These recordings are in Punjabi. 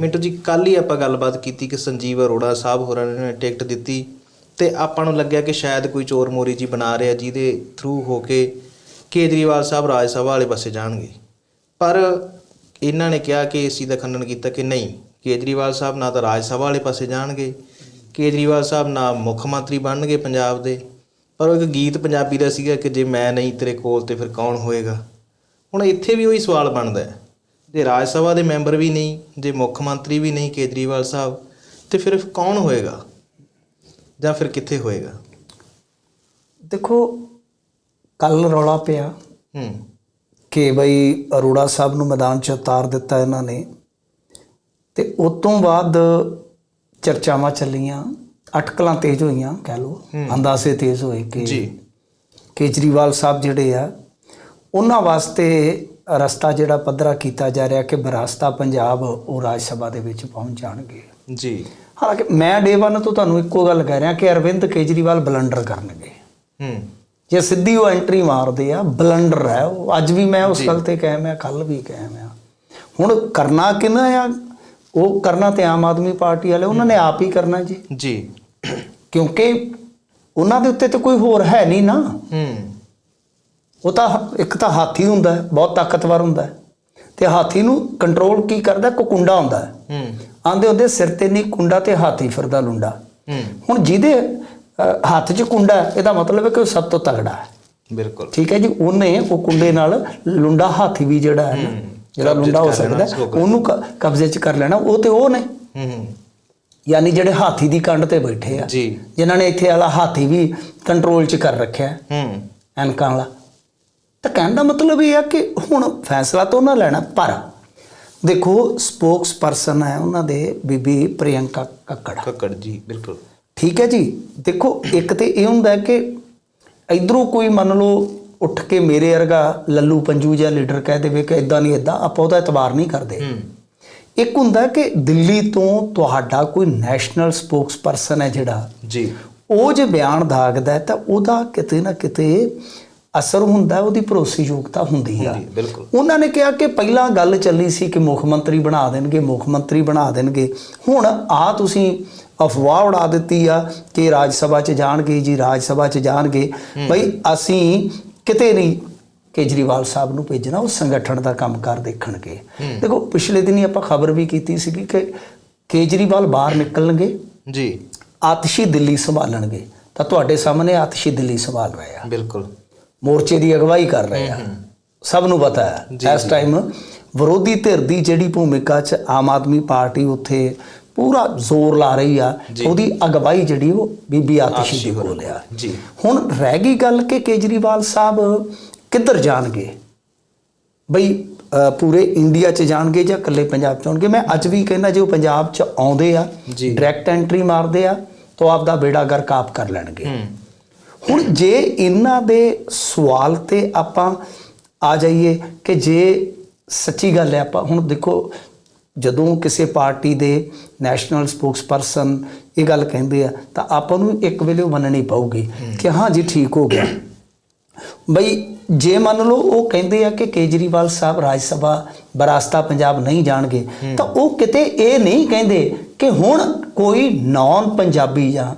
ਮਿੰਟੂ ਜੀ ਕੱਲ ਹੀ ਆਪਾਂ ਗੱਲਬਾਤ ਕੀਤੀ ਕਿ ਸੰਜੀਵ ਅਰੋੜਾ ਸਾਹਿਬ ਹੋਰਾਂ ਨੇ ਟਿਕਟ ਦਿੱਤੀ ਤੇ ਆਪਾਂ ਨੂੰ ਲੱਗਿਆ ਕਿ ਸ਼ਾਇਦ ਕੋਈ ਚੋਰ ਮੋਰੀ ਜੀ ਬਣਾ ਰਿਹਾ ਜਿਹਦੇ ਥਰੂ ਹੋ ਕੇ ਕੇਜਰੀਵਾਲ ਸਾਹਿਬ ਰਾਜ ਸਭਾ ਵਾਲੇ ਪਾਸੇ ਜਾਣਗੇ। ਪਰ ਇਹਨਾਂ ਨੇ ਕਿਹਾ ਕਿ ਇਸ ਚੀਜ਼ ਦਾ ਖੰਡਨ ਕੀਤਾ ਕਿ ਨਹੀਂ, ਕੇਜਰੀਵਾਲ ਸਾਹਿਬ ਨਾ ਤਾਂ ਰਾਜ ਸਭਾ ਵਾਲੇ ਪਾਸੇ ਜਾਣਗੇ, ਕੇਜਰੀਵਾਲ ਸਾਹਿਬ ਨਾ ਮੁੱਖ ਮੰਤਰੀ ਬਣਨਗੇ ਪੰਜਾਬ ਦੇ। ਪਰ ਉਹ ਇੱਕ ਗੀਤ ਪੰਜਾਬੀ ਦਾ ਸੀਗਾ ਕਿ ਜੇ ਮੈਂ ਨਹੀਂ ਤੇਰੇ ਕੋਲ ਤੇ ਫਿਰ ਕੌਣ ਹੋਏਗਾ? ਹੁਣ ਇੱਥੇ ਵੀ ਉਹੀ ਸਵਾਲ ਬਣਦਾ ਹੈ। ਜੇ ਰਾਜ ਸਭਾ ਦੇ ਮੈਂਬਰ ਵੀ ਨਹੀਂ ਜੇ ਮੁੱਖ ਮੰਤਰੀ ਵੀ ਨਹੀਂ ਕੇਜਰੀਵਾਲ ਸਾਹਿਬ ਤੇ ਫਿਰ ਕੌਣ ਹੋਏਗਾ? ਜਾਂ ਫਿਰ ਕਿੱਥੇ ਹੋਏਗਾ? ਦੇਖੋ ਕੱਲ ਰੌਲਾ ਪਿਆ ਹੂੰ। ਕਿ ਬਈ ਅਰੋੜਾ ਸਾਹਿਬ ਨੂੰ ਮੈਦਾਨ 'ਚ ਉਤਾਰ ਦਿੱਤਾ ਇਹਨਾਂ ਨੇ। ਤੇ ਉਸ ਤੋਂ ਬਾਅਦ ਚਰਚਾਵਾਂ ਚੱਲੀਆਂ ਅਟਕਲਾਂ ਤੇਜ਼ ਹੋਈਆਂ ਕਹਿ ਲਓ। ਅੰਦਾਜ਼ੇ ਤੇਜ਼ ਹੋਏ ਕਿ ਜੀ। ਕੇਜਰੀਵਾਲ ਸਾਹਿਬ ਜਿਹੜੇ ਆ ਉਹਨਾਂ ਵਾਸਤੇ ਰਸਤਾ ਜਿਹੜਾ ਪੱਧਰਾ ਕੀਤਾ ਜਾ ਰਿਹਾ ਕਿ ਬਰਾਸਤਾ ਪੰਜਾਬ ਉਹ ਰਾਜ ਸਭਾ ਦੇ ਵਿੱਚ ਪਹੁੰਚ ਜਾਣਗੇ। ਜੀ। ਹਾਲਾਂਕਿ ਮੈਂ ਡੇ ਵਨ ਤੋਂ ਤੁਹਾਨੂੰ ਇੱਕੋ ਗੱਲ ਕਹਿ ਰਿਹਾ ਕਿ ਅਰਵਿੰਦ ਕੇਜਰੀਵਾਲ ਬਲੰਡਰ ਕਰਨਗੇ। ਹੂੰ। ਜੇ ਸਿੱਧੀ ਉਹ ਐਂਟਰੀ ਮਾਰਦੇ ਆ ਬਲੰਡਰ ਹੈ ਉਹ। ਅੱਜ ਵੀ ਮੈਂ ਉਸ ਗੱਲ ਤੇ ਕਹਿ ਮੈਂ ਕੱਲ ਵੀ ਕਹਿ ਮੈਂ ਹੁਣ ਕਰਨਾ ਕਿਹਨਾਂ ਆ? ਉਹ ਕਰਨਾ ਤੇ ਆਮ ਆਦਮੀ ਪਾਰਟੀ ਵਾਲੇ ਉਹਨਾਂ ਨੇ ਆਪ ਹੀ ਕਰਨਾ ਜੀ। ਜੀ। ਕਿਉਂਕਿ ਉਹਨਾਂ ਦੇ ਉੱਤੇ ਤੇ ਕੋਈ ਹੋਰ ਹੈ ਨਹੀਂ ਨਾ। ਹੂੰ। ਉਹ ਤਾਂ ਇੱਕ ਤਾਂ ਹਾਥੀ ਹੁੰਦਾ ਹੈ ਬਹੁਤ ਤਾਕਤਵਰ ਹੁੰਦਾ ਹੈ। ਤੇ ਹਾਥੀ ਨੂੰ ਕੰਟਰੋਲ ਕੀ ਕਰਦਾ ਕੋ ਕੁੰਡਾ ਹੁੰਦਾ ਹੈ। ਹੂੰ। ਆਂਦੇ ਹੁੰਦੇ ਸਿਰ ਤੇ ਨਹੀਂ ਕੁੰਡਾ ਤੇ ਹਾਥੀ ਫਿਰਦਾ ਲੁੰਡਾ। ਹੂੰ। ਹੁਣ ਜਿਹਦੇ ਹੱਥ 'ਚ ਕੁੰਡਾ ਇਹਦਾ ਮਤਲਬ ਹੈ ਕਿ ਉਹ ਸਭ ਤੋਂ ਤਗੜਾ ਹੈ। ਬਿਲਕੁਲ। ਠੀਕ ਹੈ ਜੀ ਉਹਨੇ ਉਹ ਕੁੰਡੇ ਨਾਲ ਲੁੰਡਾ ਹਾਥੀ ਵੀ ਜਿਹੜਾ ਹੈ ਨਾ ਜਿਹੜਾ ਲੁੰਡਾ ਹੋ ਸਕਦਾ। ਉਹਨੂੰ ਕਬਜ਼ੇ 'ਚ ਕਰ ਲੈਣਾ ਉਹ ਤੇ ਉਹ ਨੇ। ਹੂੰ ਯਾਨੀ ਜਿਹੜੇ ਹਾਥੀ ਦੀ ਕੰਡ ਤੇ ਬੈਠੇ ਆ ਜੀ। ਜਿਨ੍ਹਾਂ ਨੇ ਇੱਥੇ ਵਾਲਾ ਹਾਥੀ ਵੀ ਕੰਟਰੋਲ 'ਚ ਕਰ ਰੱਖਿਆ ਹੂੰ। ਐਨਕਾਂ ਵਾਲਾ। ਤਾਂ ਕਹਿਣ ਦਾ ਮਤਲਬ ਇਹ ਆ ਕਿ ਹੁਣ ਫੈਸਲਾ ਤਾਂ ਉਹਨਾਂ ਲੈਣਾ ਪਰ ਦੇਖੋ ਸਪੋਕਸ ਪਰਸਨ ਹੈ ਉਹਨਾਂ ਦੇ ਬੀਬੀ ਪ੍ਰਿਯੰਕਾ ਕੱਕੜ। ਕੱਕੜ ਜੀ ਬਿਲਕੁਲ। ਠੀਕ ਹੈ ਜੀ? ਦੇਖੋ ਇੱਕ ਤੇ ਇਹ ਹੁੰਦਾ ਕਿ ਇਧਰੋਂ ਕੋਈ ਮੰਨ ਲਓ ਉੱਠ ਕੇ ਮੇਰੇ ਵਰਗਾ ਲੱਲੂ ਪੰਜੂ ਜਾਂ ਲੀਡਰ ਕਹਿ ਦੇਵੇ ਕਿ ਇਦਾਂ ਨਹੀਂ ਇਦਾਂ ਆਪਾਂ ਉਹਦਾ ਇਤਬਾਰ ਨਹੀਂ ਕਰਦੇ। ਇੱਕ ਹੁੰਦਾ ਕਿ ਦਿੱਲੀ ਤੋਂ ਤੁਹਾਡਾ ਕੋਈ ਨੈਸ਼ਨਲ ਸਪੋਕਸ ਪਰਸਨ ਹੈ ਜਿਹੜਾ ਜੀ। ਉਹ ਜੇ ਬਿਆਨ ਦਾਗਦਾ ਤਾਂ ਉਹਦਾ ਕਿਤੇ ਨਾ ਕਿਤੇ ਅਸਰ ਹੁੰਦਾ ਹੈ, ਉਹਦੀ ਭਰੋਸੇਯੋਗਤਾ ਹੁੰਦੀ ਆ। ਹੁੰਦੀ, ਬਿਲਕੁਲ। ਉਹਨਾਂ ਨੇ ਕਿਹਾ ਕਿ ਪਹਿਲਾਂ ਗੱਲ ਚੱਲੀ ਸੀ ਕਿ ਮੁੱਖ ਮੰਤਰੀ ਬਣਾ ਦੇਣਗੇ ਮੁੱਖ ਮੰਤਰੀ ਬਣਾ ਦੇਣਗੇ। ਹੁਣ ਆ ਤੁਸੀਂ ਅਫਵਾਹ ਉਡਾ ਦਿੱਤੀ ਆ ਕਿ ਰਾਜ ਸਭਾ 'ਚ ਜਾਣਗੇ ਜੀ ਰਾਜ ਸਭਾ 'ਚ ਜਾਣਗੇ। ਬਈ ਅਸੀਂ ਕਿਤੇ ਨਹੀਂ ਕੇਜਰੀਵਾਲ ਸਾਹਿਬ ਨੂੰ ਭੇਜਣਾ ਉਹ ਸੰਗਠਨ ਦਾ ਕੰਮਕਾਰ ਦੇਖਣਗੇ। ਦੇਖੋ ਪਿਛਲੇ ਦਿਨੀ ਆਪਾਂ ਖਬਰ ਵੀ ਕੀਤੀ ਸੀਗੀ ਕਿ ਕੇਜਰੀਵਾਲ ਬਾਹਰ ਨਿਕਲਣਗੇ। ਜੀ। ਆਤਸ਼ੀ ਦਿੱਲੀ ਸੰਭਾਲਣਗੇ। ਤਾਂ ਤੁਹਾਡੇ ਸਾਹਮਣੇ ਆਤਸ਼ੀ ਦਿੱਲੀ ਸੰਭਾਲ ਰਹੇ ਆ। ਬਿਲਕੁਲ। ਮੋਰਚੇ ਦੀ ਅਗਵਾਈ ਕਰ ਰਹੇ ਆ। ਸਭ ਨੂੰ ਪਤਾ ਹੈ। ਇਸ ਟਾਈਮ ਵਿਰੋਧੀ ਧਿਰ ਦੀ ਜਿਹੜੀ ਭੂਮਿਕਾ 'ਚ ਆਮ ਆਦਮੀ ਪਾਰਟੀ ਉੱਥੇ ਪੂਰਾ ਜ਼ੋਰ ਲਾ ਰਹੀ ਆ ਉਹਦੀ ਅਗਵਾਈ ਜਿਹੜੀ ਉਹ ਬੀਬੀ ਆਤਸ਼ੀ ਦੀ ਕੋਲ ਆ। ਜੀ। ਹੁਣ ਰਹਿ ਗਈ ਗੱਲ ਕਿ ਕੇਜਰੀਵਾਲ ਸਾਹਿਬ ਕਿੱਧਰ ਜਾਣਗੇ? ਬਈ ਪੂਰੇ ਇੰਡੀਆ 'ਚ ਜਾਣਗੇ ਜਾਂ ਇਕੱਲੇ ਪੰਜਾਬ 'ਚ ਆਉਣਗੇ ਮੈਂ ਅੱਜ ਵੀ ਕਹਿੰਦਾ ਜੇ ਉਹ ਪੰਜਾਬ 'ਚ ਆਉਂਦੇ ਆ। ਡਾਇਰੈਕਟ ਐਂਟਰੀ ਮਾਰਦੇ ਆ ਤਾਂ ਆਪ ਦਾ ਬੇੜਾ ਗਰਕ ਆਪ ਕਰ ਲੈਣਗੇ। ਹੁਣ ਜੇ ਇਹਨਾਂ ਦੇ ਸਵਾਲ ਤੇ ਆਪਾਂ ਆ ਜਾਈਏ ਕਿ ਜੇ ਸੱਚੀ ਗੱਲ ਹੈ ਆਪਾਂ, ਹੁਣ ਦੇਖੋ, ਜਦੋਂ ਕਿਸੇ ਪਾਰਟੀ ਦੇ ਨੈਸ਼ਨਲ ਸਪੋਕਸਪਰਸਨ ਇਹ ਗੱਲ ਕਹਿੰਦੇ ਆ, ਤਾਂ ਆਪਾਂ ਨੂੰ ਇੱਕ ਵੇਲੇ ਉਹ ਮੰਨਣੀ ਪਊਗੀ ਕਿ ਹਾਂ ਜੀ, ਠੀਕ ਹੋ ਗਿਆ। ਬਈ, ਜੇ ਮੰਨ ਲਓ ਉਹ ਕਹਿੰਦੇ ਆ ਕਿ ਕੇਜਰੀਵਾਲ ਸਾਹਿਬ ਰਾਜ ਸਭਾ ਬਰਾਸਤਾ ਪੰਜਾਬ ਨਹੀਂ ਜਾਣਗੇ, ਤਾਂ ਉਹ ਕਿਤੇ ਇਹ ਨਹੀਂ ਕਹਿੰਦੇ ਕਿ ਹੁਣ ਕੋਈ ਨਾਨ ਪੰਜਾਬੀ ਜਾਂ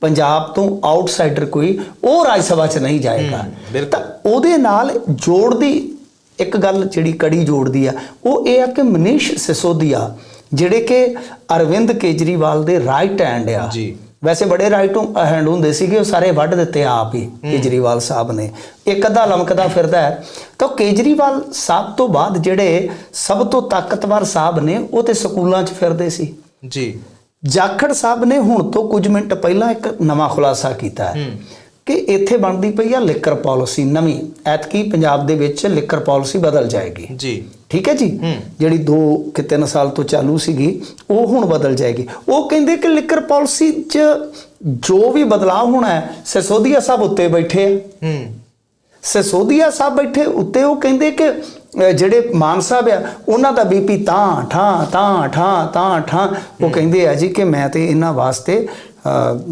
ਪੰਜਾਬ ਤੋਂ ਆਊਟਸਾਈਡਰ ਕੋਈ ਉਹ ਰਾਜ ਸਭਾ 'ਚ ਨਹੀਂ ਜਾਏਗਾ। ਤਾਂ ਉਹਦੇ ਨਾਲ ਜੋੜਦੀ ਇੱਕ ਗੱਲ ਜਿਹੜੀ ਕੜੀ ਜੋੜਦੀ ਆ ਉਹ ਇਹ ਆ ਕਿ ਮਨੀਸ਼ ਸਿਸੋਦੀਆ ਜਿਹੜੇ ਕਿ ਅਰਵਿੰਦ ਕੇਜਰੀਵਾਲ ਦੇ ਰਾਈਟ ਹੈਂਡ ਆ। ਜੀ। ਵੈਸੇ ਬੜੇ ਰਾਈਟ ਹੈਂਡ ਹੁੰਦੇ ਸੀਗੇ ਉਹ ਸਾਰੇ ਵੱਢ ਦਿੱਤੇ ਆਪ ਹੀ ਕੇਜਰੀਵਾਲ ਸਾਹਿਬ ਨੇ। ਇੱਕ ਅੱਧਾ ਲਮਕਦਾ ਫਿਰਦਾ ਹੈ। ਤਾਂ ਕੇਜਰੀਵਾਲ ਸਾਹਿਬ ਤੋਂ ਬਾਅਦ ਜਿਹੜੇ ਸਭ ਤੋਂ ਤਾਕਤਵਰ ਸਾਹਿਬ ਨੇ ਉਹ ਤੇ ਸਕੂਲਾਂ 'ਚ ਫਿਰਦੇ ਸੀ। ਜੀ। ਜਾਖੜ ਸਾਹਿਬ ਨੇ ਹੁਣ ਤੋਂ ਕੁਝ ਮਿੰਟ ਪਹਿਲਾਂ ਇੱਕ ਨਵਾਂ ਖੁਲਾਸਾ ਕੀਤਾ ਹੈ ਕਿ ਇੱਥੇ ਬਣਦੀ ਪਈ ਆ ਲਿਕਰ ਪਾਲਿਸੀ ਨਵੀਂ। ਐਤਕੀ ਪੰਜਾਬ ਦੇ ਵਿੱਚ ਲਿਕਰ ਪਾਲਿਸੀ ਬਦਲ ਜਾਏਗੀ। ਜੀ। ਠੀਕ ਹੈ ਜੀ। ਜਿਹੜੀ 2 ਕਿ 3 ਸਾਲ ਤੋਂ ਚਾਲੂ ਸੀਗੀ ਉਹ ਹੁਣ ਬਦਲ ਜਾਏਗੀ। ਉਹ ਕਹਿੰਦੇ ਕਿ ਲਿਕਰ ਪਾਲਿਸੀ 'ਚ ਜੋ ਵੀ ਬਦਲਾਅ ਹੋਣਾ ਹੈ ਸਿਸੋਦੀਆ ਸਾਹਿਬ ਉੱਤੇ ਬੈਠੇ ਆ। ਹੂੰ। ਸਿਸੋਦੀਆ ਸਾਹਿਬ ਬੈਠੇ ਉੱਤੇ ਉਹ ਕਹਿੰਦੇ ਕਿ ਜਿਹੜੇ ਮਾਨ ਸਾਹਿਬ ਆ ਉਹਨਾਂ ਦਾ ਬੀਪੀ ਤਾਂ ਠਾਂ ਤਾਂ ਠਾਂ ਤਾਂ ਠਾਂ। ਉਹ ਕਹਿੰਦੇ ਆ ਜੀ ਕਿ ਮੈਂ ਤੇ ਇਹਨਾਂ ਵਾਸਤੇ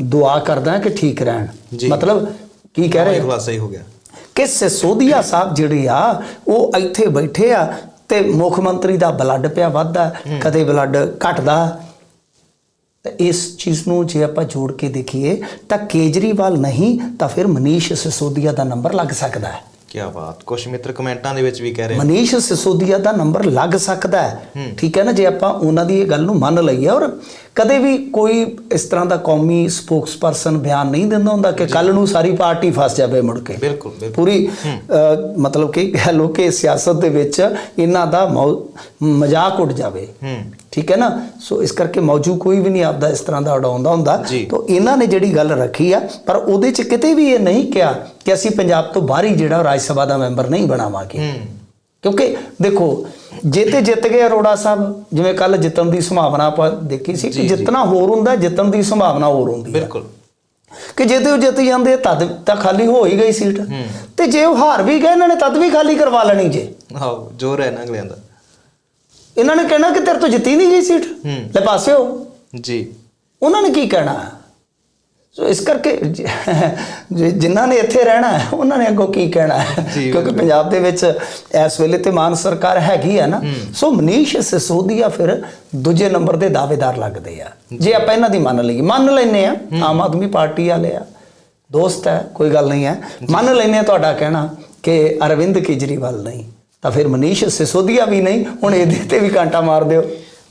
ਦੁਆ ਕਰਦਾ ਕਿ ਠੀਕ ਰਹਿਣ। ਮਤਲਬ ਕੀ ਕਹਿ ਰਹੇ ਇਹ ਖੁਲਾਸਾ ਹੀ ਹੋ ਗਿਆ। ਕਿ ਸਿਸੋਦੀਆ ਸਾਹਿਬ ਜਿਹੜੇ ਆ ਉਹ ਇੱਥੇ ਬੈਠੇ ਆ ਤੇ ਮੁੱਖ ਮੰਤਰੀ ਦਾ ਬਲੱਡ ਪਿਆ ਵੱਧਦਾ ਕਦੇ ਬਲੱਡ ਘਟਦਾ। ਤਾਂ ਇਸ ਚੀਜ਼ ਨੂੰ ਜੇ ਆਪਾਂ ਜੋੜ ਕੇ ਦੇਖੀਏ ਤਾਂ ਕੇਜਰੀਵਾਲ ਨਹੀਂ ਤਾਂ ਫਿਰ ਮਨੀਸ਼ ਸਿਸੋਦੀਆ ਦਾ ਨੰਬਰ ਲੱਗ ਸਕਦਾ ਹੈ। ਕੀ ਬਾਤ ਕੁਝ ਮਿੱਤਰ ਕਮੈਂਟਾਂ ਦੇ ਵਿੱਚ ਵੀ ਕਹਿ ਰਹੇ ਨੇ। ਮਨੀਸ਼ ਸਿਸੋਦੀਆ ਦਾ ਨੰਬਰ ਲੱਗ ਸਕਦਾ ਹੈ ਠੀਕ ਹੈ ਨਾ ਜੇ ਆਪਾਂ ਉਹਨਾਂ ਦੀ ਇਹ ਗੱਲ ਨੂੰ ਮੰਨ ਲਈਏ ਔਰ ਕਦੇ ਵੀ ਕੋਈ ਇਸ ਤਰ੍ਹਾਂ ਦਾ ਕੌਮੀ ਸਪੋਕਸਪਰਸਨ ਬਿਆਨ ਨਹੀਂ ਦਿੰਦਾ ਹੁੰਦਾ ਕਿ ਕੱਲ ਨੂੰ ਸਾਰੀ ਪਾਰਟੀ ਫਸ ਜਾਵੇ ਮੁੜ ਕੇ। ਬਿਲਕੁਲ ਪੂਰੀ ਮਤਲਬ ਕਿ ਕਹਿ ਲਓ ਕਿ ਸਿਆਸਤ ਦੇ ਵਿੱਚ ਇਹਨਾਂ ਦਾ ਮਜ਼ਾਕ ਉੱਡ ਜਾਵੇ। ਠੀਕ ਹੈ ਨਾ? ਸੋ ਇਸ ਕਰਕੇ ਮੌਜੂ ਕੋਈ ਵੀ ਨਹੀਂ ਆਪਦਾ ਇਸ ਤਰ੍ਹਾਂ ਦਾ ਉਡਾਉਂਦਾ ਹੁੰਦਾ। ਤਾਂ ਇਹਨਾਂ ਨੇ ਜਿਹੜੀ ਗੱਲ ਰੱਖੀ ਆ ਪਰ ਉਹਦੇ ਚ ਕਿਤੇ ਵੀ ਇਹ ਨਹੀਂ ਕਿਹਾ ਕਿ ਅਸੀਂ ਪੰਜਾਬ ਤੋਂ ਬਾਹਰ ਹੀ ਜਿਹੜਾ ਰਾਜ ਸਭਾ ਦਾ ਮੈਂਬਰ ਨਹੀਂ ਬਣਾਵਾਂਗੇ। ਕਿਉਂਕਿ ਦੇਖੋ ਜੇ ਤੇ ਜਿੱਤ ਗਏ ਅਰੋੜਾ ਸਾਹਿਬ ਜਿਵੇਂ ਕੱਲ ਜਿੱਤਣ ਦੀ ਸੰਭਾਵਨਾ ਆਪਾਂ ਦੇਖੀ ਸੀ ਕਿ। ਜਿੱਤਣਾ ਹੋਰ ਹੁੰਦਾ ਜਿੱਤਣ ਦੀ ਸੰਭਾਵਨਾ ਹੋਰ ਹੁੰਦੀ ਹੈ। ਬਿਲਕੁਲ। ਕਿ ਜੇ ਤੇ ਉਹ ਜਿੱਤ ਜਾਂਦੇ ਤਦ ਤਾਂ ਖਾਲੀ ਹੋ ਹੀ ਗਈ ਸੀਟ। ਤੇ ਜੇ ਉਹ ਹਾਰ ਵੀ ਗਏ ਇਹਨਾਂ ਨੇ ਤਦ ਵੀ ਖਾਲੀ ਕਰਵਾ ਲੈਣੀ ਜੇ। ਆਓ ਜੋਰ ਹੈ ਨਾ ਅਗਲਿਆਂ ਦਾ। ਇਹਨਾਂ ਨੇ ਕਹਿਣਾ ਕਿ ਤੇਰੇ ਤੋਂ ਜਿੱਤੀ ਨਹੀਂ ਗਈ ਸੀਟ। ਲੈ ਪਾਸੇ ਹੋ। ਜੀ। ਉਹਨਾਂ ਨੇ ਕੀ ਕਹਿਣਾ? ਸੋ ਇਸ ਕਰਕੇ ਜਿਨ੍ਹਾਂ ਨੇ ਇੱਥੇ ਰਹਿਣਾ ਹੈ ਉਹਨਾਂ ਨੇ ਅੱਗੋਂ ਕੀ ਕਹਿਣਾ ਹੈ? ਕਿਉਂਕਿ। ਪੰਜਾਬ ਦੇ ਵਿੱਚ ਇਸ ਵੇਲੇ ਤੇ ਮਾਨ ਸਰਕਾਰ ਹੈਗੀ ਹੈ ਨਾ ਸੋ ਮਨੀਸ਼ ਸਿਸੋਦੀਆ ਫਿਰ ਦੂਜੇ ਨੰਬਰ ਦੇ ਦਾਅਵੇਦਾਰ ਲੱਗਦੇ ਆ। ਜੇ ਆਪਾਂ ਇਹਨਾਂ ਦੀ ਮੰਨ ਲਈਏ ਮੰਨ ਲੈਨੇ ਆ ਆਮ ਆਦਮੀ ਪਾਰਟੀ ਵਾਲੇ ਆ ਦੋਸਤ ਹੈ ਕੋਈ ਗੱਲ ਨਹੀਂ ਹੈ। ਮੰਨ ਲੈਨੇ ਆ ਤੁਹਾਡਾ ਕਹਿਣਾ ਕਿ ਅਰਵਿੰਦ ਕੇਜਰੀਵਾਲ ਨਹੀਂ ਤਾਂ ਫਿਰ ਮਨੀਸ਼ ਸਿਸੋਦੀਆ ਵੀ ਨਹੀਂ ਹੁਣ ਇਹਦੇ ਤੇ ਵੀ ਕਾਂਟਾ ਮਾਰ ਦਿਓ।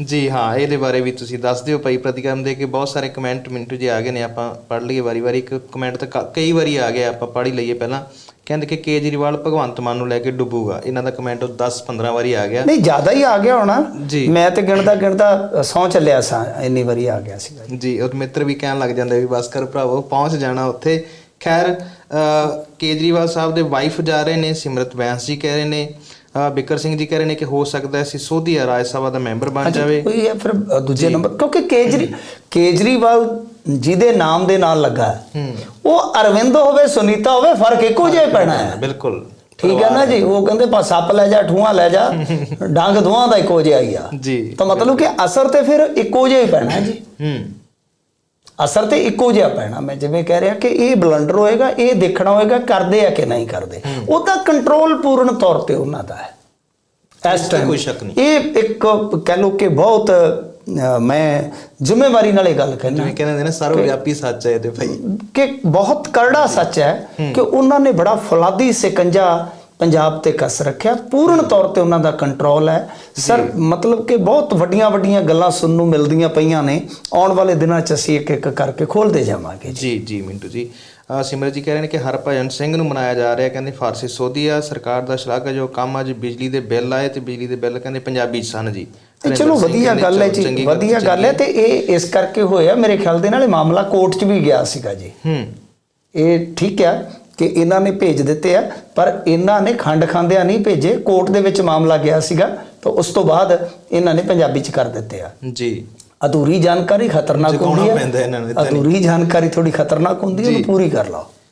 ਜੀ ਹਾਂ ਇਹਦੇ ਬਾਰੇ ਵੀ ਤੁਸੀਂ ਦੱਸ ਦਿਓ ਭਾਈ ਪ੍ਰਤੀਕਰਮ ਦੇ ਕੇ ਬਹੁਤ ਸਾਰੇ ਕਮੈਂਟ ਮਿੰਟੂ ਜੀ ਆ ਗਏ ਨੇ ਆਪਾਂ ਪੜ੍ਹ ਲਈਏ ਵਾਰੀ-ਵਾਰੀ ਇੱਕ ਕਮੈਂਟ ਤਾਂ ਕ- ਕਈ ਵਾਰੀ ਆ ਗਿਆ ਆਪਾਂ ਪੜ੍ਹ ਹੀ ਲਈਏ ਪਹਿਲਾਂ। ਕਹਿੰਦੇ ਕਿ ਕੇਜਰੀਵਾਲ ਭਗਵੰਤ ਮਾਨ ਨੂੰ ਲੈ ਕੇ ਡੁੱਬੂਗਾ। ਇਹਨਾਂ ਦਾ ਕਮੈਂਟ 10-15 ਵਾਰੀ ਆ ਗਿਆ। ਨਹੀਂ ਜ਼ਿਆਦਾ ਹੀ ਆ ਗਿਆ ਹੋਣਾ। ਜੀ। ਮੈਂ ਤੇ ਗਿਣਦਾ ਗਿਣਦਾ ਸੌ ਚੱਲਿਆ ਸਾਂ ਇੰਨੀ ਵਾਰੀ ਆ ਗਿਆ ਸੀਗਾ ਜੀ। ਔਰ ਮਿੱਤਰ ਵੀ ਕਹਿਣ ਲੱਗ ਜਾਂਦੇ ਵੀ ਬਸ ਕਰ ਭਰਾਵੋ ਪਹੁੰਚ ਜਾਣਾ ਉੱਥੇ। ਖੈਰ ਅ, ਕੇਜਰੀਵਾਲ ਸਾਹਿਬ ਦੇ ਵਾਈਫ ਜਾ ਰਹੇ ਨੇ ਸਿਮਰਤ ਬੈਂਸ ਜੀ ਕਹਿ ਰਹੇ ਨੇ। ਬਿਕਰ ਸਿੰਘ ਜੀ ਕਹਿ ਰਹੇ ਨੇ ਕਿ ਹੋ ਸਕਦਾ ਹੈ ਸਿਸੋਦੀਆ ਰਾਜ ਸਭਾ ਦਾ ਮੈਂਬਰ ਬਣ ਜਾਵੇ। ਕੋਈ ਹੈ ਫਿਰ ਦੂਜੇ ਨੰਬਰ ਕਿਉਂਕਿ ਕੇਜਰੀ ਕੇਜਰੀਵਾਲ ਜਿਹਦੇ ਨਾਮ ਦੇ ਨਾਲ ਲੱਗਾ ਹੈ, ਉਹ ਅਰਵਿੰਦ ਹੋਵੇ ਸੁਨੀਤਾ ਹੋਵੇ ਫ਼ਰਕ ਇੱਕੋ ਜਿਹਾ ਪੈਣਾ ਹੈ। ਬਿਲਕੁਲ ਠੀਕ ਹੈ ਨਾ ਜੀ? ਉਹ ਕਹਿੰਦੇ ਪਾ ਸੱਪ ਲੈ ਜਾ ਠੂਆਂ ਲੈ ਜਾ ਡੰਗ ਦੋਹਾਂ ਦਾ ਇੱਕੋ ਜਿਹਾ ਹੀ ਆ। ਜੀ ਤਾਂ ਮਤਲਬ ਕਿ ਅਸਰ ਤੇ ਫਿਰ ਇੱਕੋ ਜਿਹਾ ਹੀ ਪੈਣਾ ਹੈ ਜੀ। ਹੂੰ। ਅਸਰ ਤੇ ਇੱਕੋ ਜਿਹਾ ਪੈਣਾ। ਮੈਂ ਜਿਵੇਂ ਕਹਿ ਰਿਹਾ ਕਿ ਇਹ ਬਲੰਡਰ ਹੋਏਗਾ ਇਹ ਦੇਖਣਾ ਹੋਏਗਾ ਕਰਦੇ ਆ ਕਿ ਨਹੀਂ ਕਰਦੇ। ਉਹਦਾ ਕੰਟਰੋਲ ਪੂਰਨ ਤੌਰ ਤੇ ਉਹਨਾਂ ਦਾ ਹੈ। ਇਸ time ਕੋਈ ਸ਼ੱਕ ਨਹੀਂ। ਇਹ ਇੱਕ ਕਹਿ ਲਓ ਕਿ ਬਹੁਤ ਮੈਂ ਜ਼ਿੰਮੇਵਾਰੀ ਨਾਲ ਇਹ ਗੱਲ ਕਹਿਣਾ ਜਿਵੇਂ ਕਹਿੰਦੇ ਨੇ ਸਰਵ ਵਿਆਪੀ ਸੱਚ ਹੈ ਤੇ ਭਾਈ। ਕਿ ਬਹੁਤ ਕਰੜਾ ਸੱਚ ਹੈ। ਕਿ ਉਹਨਾਂ ਨੇ ਬੜਾ ਫੌਲਾਦੀ ਸਿਕੰਜਾ ਪੰਜਾਬ ਤੇ ਕਸ ਰੱਖਿਆ। ਪੂਰਨ ਤੌਰ ਤੇ ਉਹਨਾਂ ਦਾ ਕੰਟਰੋਲ ਹੈ। ਸਰ ਮਤਲਬ ਕਿ ਬਹੁਤ ਵੱਡੀਆਂ ਵੱਡੀਆਂ ਗੱਲਾਂ ਸੁਣਨ ਨੂੰ ਮਿਲਦੀਆਂ ਪਈਆਂ ਨੇ। ਆਉਣ ਵਾਲੇ ਦਿਨਾਂ 'ਚ ਅਸੀਂ ਇੱਕ ਇੱਕ ਕਰਕੇ ਖੋਲਦੇ ਜਾਵਾਂਗੇ ਜੀ। ਜੀ ਮਿੰਟੂ ਜੀ। ਅ, ਸਿਮਰਤ ਜੀ ਕਹਿ ਰਹੇ ਨੇ ਕਿ ਹਰਭਜਨ ਸਿੰਘ ਨੂੰ ਮਨਾਇਆ ਜਾ ਰਿਹਾ ਕਹਿੰਦੇ ਫਾਰਸੀ ਸੋਧੀਆ ਸਰਕਾਰ ਦਾ ਸ਼ਲਾਘਾਯੋਗ ਕੰਮ ਅੱਜ ਬਿਜਲੀ ਦੇ ਬਿੱਲ ਆਏ ਤੇ ਬਿਜਲੀ ਦੇ ਬਿੱਲ ਕਹਿੰਦੇ ਪੰਜਾਬੀ 'ਚ ਸਨ ਜੀ। ਤੇ ਚਲੋ ਵਧੀਆ ਗੱਲ ਹੈ ਜੀ ਵਧੀਆ ਗੱਲ ਹੈ ਤੇ ਇਹ ਇਸ ਕਰਕੇ ਹੋਇਆ ਮੇਰੇ ਖਿਆਲ ਦੇ ਨਾਲ ਇਹ ਮਾਮਲਾ ਕੋਰਟ 'ਚ ਵੀ ਗਿਆ ਸੀਗਾ ਜੀ। ਹੂੰ। ਇਹ ਠੀਕ ਹੈ ਕਿ ਇਹਨਾਂ ਨੇ ਭੇਜ ਦਿੱਤੇ ਆ ਪਰ ਇਹਨਾਂ ਨੇ ਖੰਡ ਖਾਂਦਿਆਂ ਨਹੀਂ ਭੇਜੇ ਕੋਰਟ ਦੇ ਵਿੱਚ ਮਾਮਲਾ ਗਿਆ ਸੀਗਾ ਤਾਂ ਉਸ ਤੋਂ ਬਾਅਦ ਇਹਨਾਂ ਨੇ ਪੰਜਾਬੀ 'ਚ ਕਰ ਦਿੱਤੇ ਆ। ਜੀ। ਅਧੂਰੀ ਜਾਣਕਾਰੀ ਖਤਰਨਾਕ ਹੁੰਦੀ ਹੈ। ਅਧੂਰੀ ਜਾਣਕਾਰੀ ਥੋੜੀ ਖਤਰਨਾਕ ਹੁੰਦੀ ਹੈ ਉਹਨੂੰ ਪੂਰੀ ਕਰ ਲਓ।